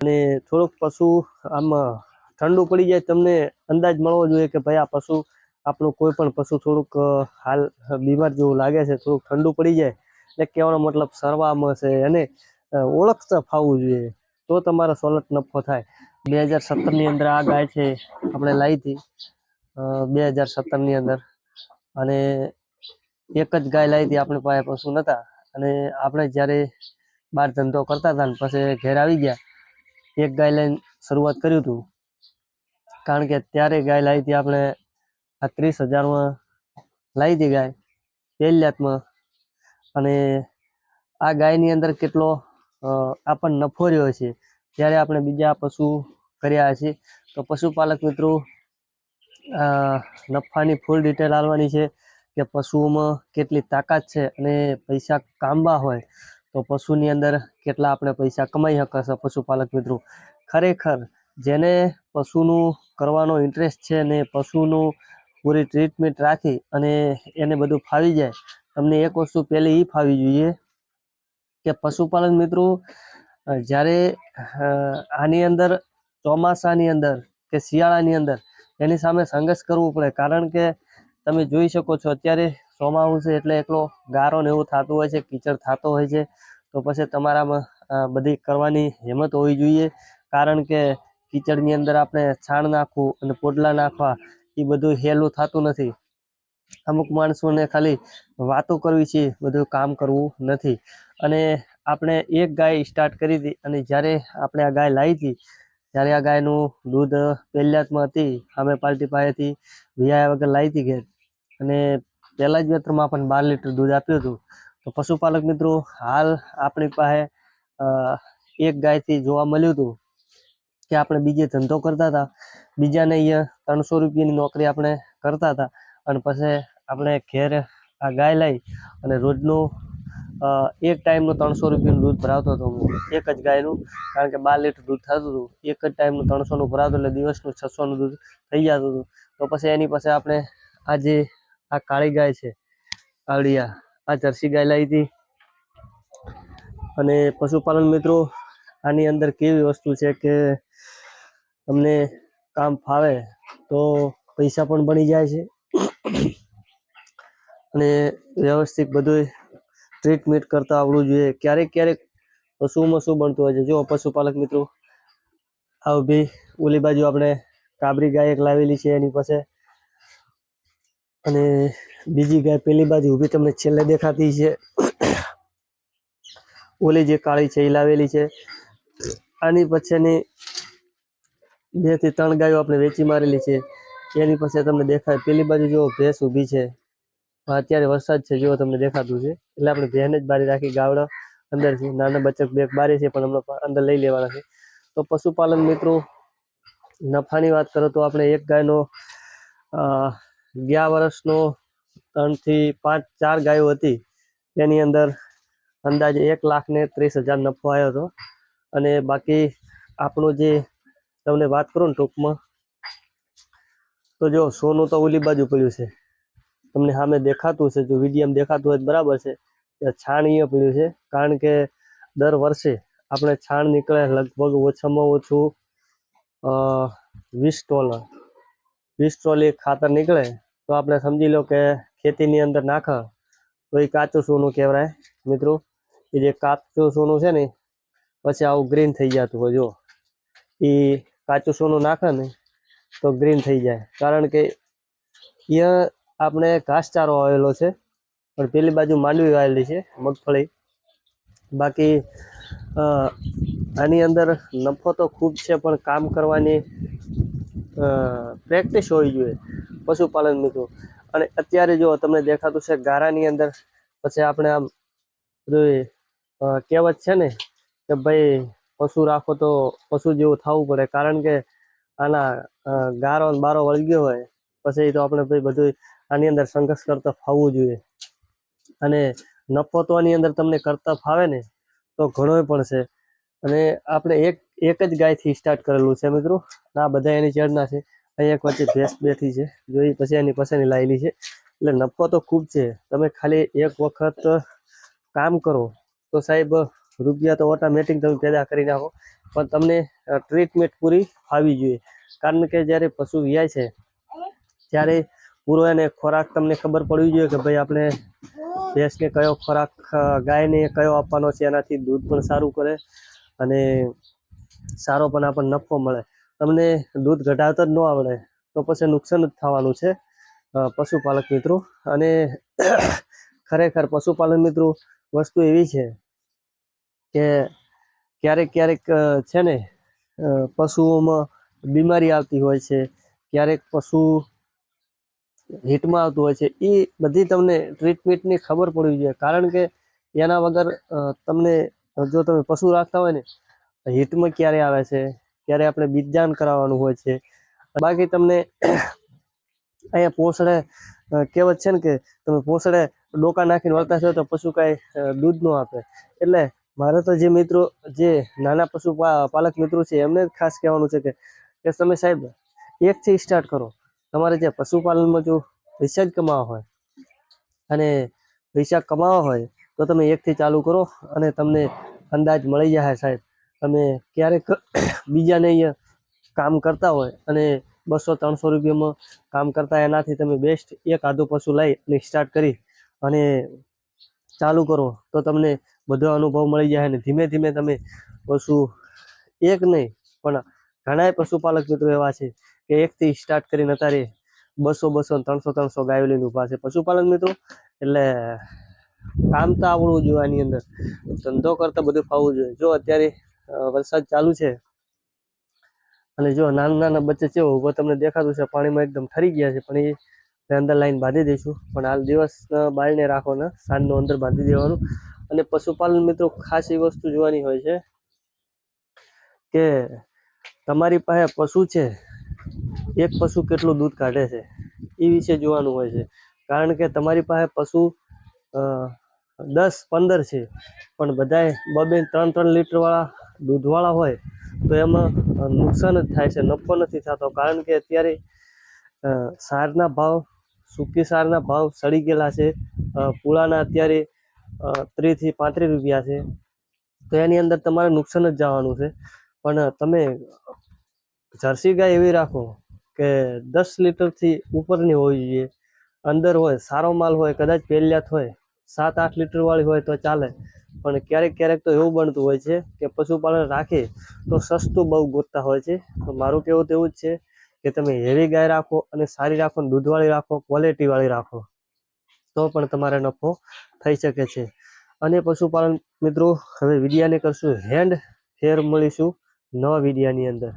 અને થોડુંક પશુ આમ, ઠંડુ પડી જાય તમને અંદાજ મળવો જોઈએ કે ભાઈ આ પશુ, આપણું કોઈ પણ પશુ થોડુંક હાલ, બીમાર જેવું લાગે છે, થોડુંક ઠંડુ પડી જાય, એટલે કહેવાનો મતલબ સરવામાં છે અને ઓળખતા ફાવવું જોઈએ, તો તમારો સોલટ નફો થાય. બે હજાર સત્તરની અંદર આ ગાય છે, આપણે લાવી હતી બે હજાર સત્તરની અંદર, અને એક જ ગાય લાવી હતી, આપણી પાસે પશુ નહોતા, અને આપણે જ્યારે બહાર ધંધો કરતા હતા ને, પછી ઘેર આવી ગયા એક ગાય લઈને શરૂઆત કર્યું હતું. કારણ કે ત્યારે ગાય લાવી હતી આપણે આ ત્રીસ હજારમાં લાવી હતી ગાય પહેલાતમાં અને આ ગાયની અંદર કેટલો આપણને નફો રહ્યો છે. જ્યારે આપણે બીજા પશુ કર્યા છે તો પશુપાલક મિત્રો નફાની ફૂલ ડિટેલ આવવાની છે કે પશુઓમાં કેટલી તાકાત છે અને પૈસા કામવા હોય. તો પશુની અંદર કેટલા આપણે પૈસા કમાઈ શકશે પશુપાલક મિત્રો? ખરેખર જેને પશુનું કરવાનો ઇન્ટરેસ્ટ છે ને પશુનું પૂરી ટ્રીટમેન્ટ રાખી અને એને બધું ફાવી જાય, તમને એક વસ્તુ પહેલી એ ફાવી જોઈએ કે પશુપાલન મિત્રો, જ્યારે આની અંદર, ચોમાસાની અંદર કે શિયાળાની અંદર એની સામે સંઘર્ષ કરવો પડે. કારણ કે તમે જોઈ શકો છો અત્યારે ચોમાસું છે એટલે એકલો ગારો ને એવું થતું હોય છે, કીચડ થતો હોય છે, તો પછી તમારામાં બધી કરવાની હિંમત હોવી જોઈએ. કારણ કે કીચડની અંદર આપણે છાણ નાખવું અને પોટલા નાખવા એ બધું હેલું થતું નથી. અમુક માણસોને ખાલી વાતો કરવી છે બધું કામ કરવું નથી. અને આપણે એક ગાય સ્ટાર્ટ કરી હતી અને જ્યારે આપણે આ ગાય લાવી હતી, ત્યારે આ ગાયનું દૂધ પહેલાતમાં હતી, સામે પાર્ટી પાસેથી વિયા વગર લાવી હતી ઘેર. અને પહેલા જ વેતરમાં આપણને બાર લીટર દૂધ આપ્યું હતું. તો પશુપાલક મિત્રો, હાલ આપણી પાસે એક ગાયથી જોવા મળ્યું હતું કે આપણે બીજે ધંધો કરતા હતા. બીજાને અહીંયા ત્રણસો રૂપિયાની નોકરી આપણે કરતા હતા. અને પછી આપણે ઘેર આ ગાય લાવી અને રોજનું એક ટાઈમનું ત્રણસો રૂપિયાનું દૂધ ભરાવતો હતો. હું એક જ ગાયનું, કારણ કે બાર લીટર દૂધ થતું હતું. એક જ ટાઈમનું ત્રણસોનું ભરાવતો એટલે દિવસનું છસોનું દૂધ થઈ જતું હતું. તો પછી એની પાસે આપણે આ જે આ કાળી ગાય છે આવડિયા આ જર્સી ગાય લાવી હતી. અને પશુપાલન મિત્રો, આની અંદર કેવી વસ્તુ છે કે તમને કામ ફાવે, તો પૈસા પણ બની જાય છે. અને વ્યવસ્થિત બધું ટ્રીટમેન્ટ કરતા આવડવું જોઈએ. ક્યારેક ક્યારેક પશુઓમાં શું બનતું હોય છે? જો પશુપાલક મિત્રો. આ ઊભી ઓલી બાજુ આપણે કાબરી ગાય એક લાવેલી છે એની પાસે. અને બીજી ગાય પેલી બાજુ ઊભી તમને છેલ્લે દેખાતી છે. ઓલી જે કાળી છે એ લાવેલી છે. આની પછીની બેથી ત્રણ ગાયો આપણે વેચી મારેલી છે. એની પછી તમને દેખાય, પેલી બાજુ જો ભેંસ ઊભી છે. અત્યારે વરસાદ છે જો તમને દેખાતું છે. એટલે આપણે ભેન જ બારી રાખી ગાવડા. અંદર છે, નાના બચક બે બારી છે, પણ હમણાં અંદર લઈ લેવાના છે. તો પશુપાલન મિત્રો, નફાની વાત કરો તો આપણે એક ગાયનો ગયા વર્ષનો ત્રણથી પાંચ, ચાર ગાયો હતી. તેની અંદર અંદાજે એક લાખ ને ત્રીસ હજાર નફો આવ્યો હતો. અને બાકી આપણું જે તમને વાત કરું ને ટૂંકમાં, તો જો સોનું તો ઓલી બાજુ પડ્યું છે. તમને સામે દેખાતું છે જો વિડીયમ દેખાતું હોય બરાબર છે. ત્યાં છાણ અહીંયા પડ્યું છે, કારણ કે દર વર્ષે આપણે છાણ નીકળે લગભગ ઓછામાં ઓછું વીસ ટોલ વીસ ટ્રોલી ખાતર નીકળે, તો આપણે સમજી લો કે ખેતીની અંદર નાખે. તો એ કાચું સોનું કહેવાય, મિત્રો. એ જે કાચું સોનું છે ને, પછી આવું ગ્રીન થઈ જતું હોય જો એ કાચું સોનું નાખે ને, તો ગ્રીન થઈ જાય. કારણ કે અહીંયા આપણે ઘાસચારો આવેલો છે, પણ પેલી બાજુ માંડવી વાવેલી છે, મગફળી. બાકી આની અંદર નફો તો ખૂબ છે, પણ કામ કરવાની પ્રેક્ટિસ હોવી જોઈએ પશુપાલન મિત્રો. અને અત્યારે જો તમને દેખાતું છે ગારાની અંદર, પછી આપણે આમ બધું કહેવત છે ને કે ભાઈ પશુ રાખો તો પશુ જેવું થવું પડે. કારણ કે આના ગારો બારો વળગ્યો હોય, પછી તો આપણે ભાઈ બધું આની અંદર સંઘર્ષ કરતા ફાવવું જોઈએ. અને નફો તો આની અંદર તમને કરતા ફાવે ને, તો ઘણો પણ છે. અને આપણે એક એક જ ગાયથી સ્ટાર્ટ કરેલું છે મિત્રો. આ બધા એની ચડના છે. અહીંયા એક વચ્ચે ભેંસ બેઠી છે. જોઈ પછી એની પછીની લાવેલી છે. એટલે નફો તો ખૂબ છે. તમે ખાલી એક વખત કામ કરો. તો સાહેબ, રૂપિયા તો ઓટોમેટિક તમે પેદા કરી નાખો. પણ તમને ટ્રીટમેન્ટ પૂરી ફાવી જોઈએ. કારણ કે જ્યારે પશુ વ્યાય છે, ત્યારે પૂરો એને ખોરાક તમને ખબર પડવી જોઈએ કે ભાઈ આપણે ભેંસને કયો ખોરાક ગાયને કયો આપવાનો છે. એનાથી દૂધ પણ સારું કરે. અને સારો પણ આપણને નફો મળે. તમને દૂધ ઘટાડતા જ ન આવડે, તો પછી નુકસાન જ થવાનું છે પશુપાલક મિત્રો. અને ખરેખર પશુપાલન મિત્રો, વસ્તુ એવી છે કે ક્યારેક ક્યારેક છે ને પશુઓમાં બીમારી આવતી હોય છે, ક્યારેક પશુ હિટમાં આવતું હોય છે એ બધી તમને ટ્રીટમેન્ટની ખબર પડવી જોઈએ. કારણ કે એના વગર તમને, જો તમે પશુ રાખતા હોય ને હિટમાં ક્યારે આવે છે? ક્યારે આપણે બીજદાન કરાવવાનું હોય છે? બાકી તમને અહીંયા પોસડે કહેવત છે ને કે તમે પોસડે ડોકા નાખીને વળતા છો તો પશુ કાંઈ દૂધ ન આપે. એટલે મારે તો જે મિત્રો, જે નાના પશુ પાલક મિત્રો છે, એમને ખાસ કહેવાનું છે કે કે તમે સાહેબ એકથી સ્ટાર્ટ કરો. તમારે જે પશુપાલનમાં જો પૈસા જ કમાવા હોય અને પૈસા કમાવા હોય તો તમે એકથી ચાલુ કરો અને તમને અંદાજ મળી જાય સાહેબ. તમે ક્યારેક બીજાને અહીંયા કામ કરતા હોય અને બસો ત્રણસો રૂપિયામાં કામ કરતા એનાથી તમે બેસ્ટ એક આધું પશુ લઈ અને સ્ટાર્ટ કરી અને ચાલુ કરો. તો તમને બધો અનુભવ મળી જાય અને ધીમે ધીમે તમે પશુ એક નહીં, પણ ઘણાય પશુપાલક મિત્રો એવા છે કે એકથી સ્ટાર્ટ કરીને અત્યારે બસો બસો ત્રણસો ત્રણસો ગાયો લઈને ઊભા છે. પશુપાલક મિત્રો, એટલે કામ તો આવડવું જોઈએ આની અંદર. ધંધો કરતાં બધું ફાવવું જોઈએ. જો અત્યારે વરસાદ ચાલુ છે. અને જો નાના નાના બચ્ચે છે ઊભો તમને દેખાતું છે, પાણીમાં એકદમ ઠરી ગયા છે, પણ એ અંદર લાઈન બાંધી દઈશું. પણ હાલ દિવસ બાળને રાખો ને, સાંજનું અંદર બાંધી દેવાનું. અને પશુપાલન મિત્રો, ખાસ એ વસ્તુ જોવાની હોય છે કે તમારી પાસે પશુ છે, એક પશુ કેટલું દૂધ કાઢે છે, એ વિશે જોવાનું હોય છે. કારણ કે તમારી પાસે પશુ દસ પંદર છે, પણ બધાય બે ત્રણ ત્રણ લીટરવાળા દૂધવાળા હોય, તો એમાં નુકસાન જ થાય છે, નફો નથી થતો. કારણ કે અત્યારે સારના ભાવ, સૂકી સારના ભાવ સડી ગયેલા છે. પૂળાના અત્યારે ત્રીસથી પાંત્રીસ રૂપિયા છે. તો એની અંદર તમારે નુકસાન જ જવાનું છે. પણ તમે જર્સી ગાય એવી રાખો કે દસ લીટરથી ઉપરની હોવી જોઈએ. અંદર હોય, સારો માલ હોય, કદાચ પહેલિયાત હોય, સાત, આઠ લીટરવાળી હોય તો ચાલે. પણ ક્યારેક ક્યારેક તો એવું બનતું હોય છે કે પશુપાલન રાખે તો સસ્તું બહુ ગોતતા હોય છે. તો મારું કહેવું તો એવું જ છે કે તમે હેવી ગાય રાખો અને સારી રાખો દૂધવાળી રાખો ક્વોલિટીવાળી રાખો. તો પણ તમારે નફો થઈ શકે છે. અને પશુપાલન મિત્રો, હવે વિડીયાને કરશું હેન્ડ ફેર મળીશું નવા વિડિયાની અંદર.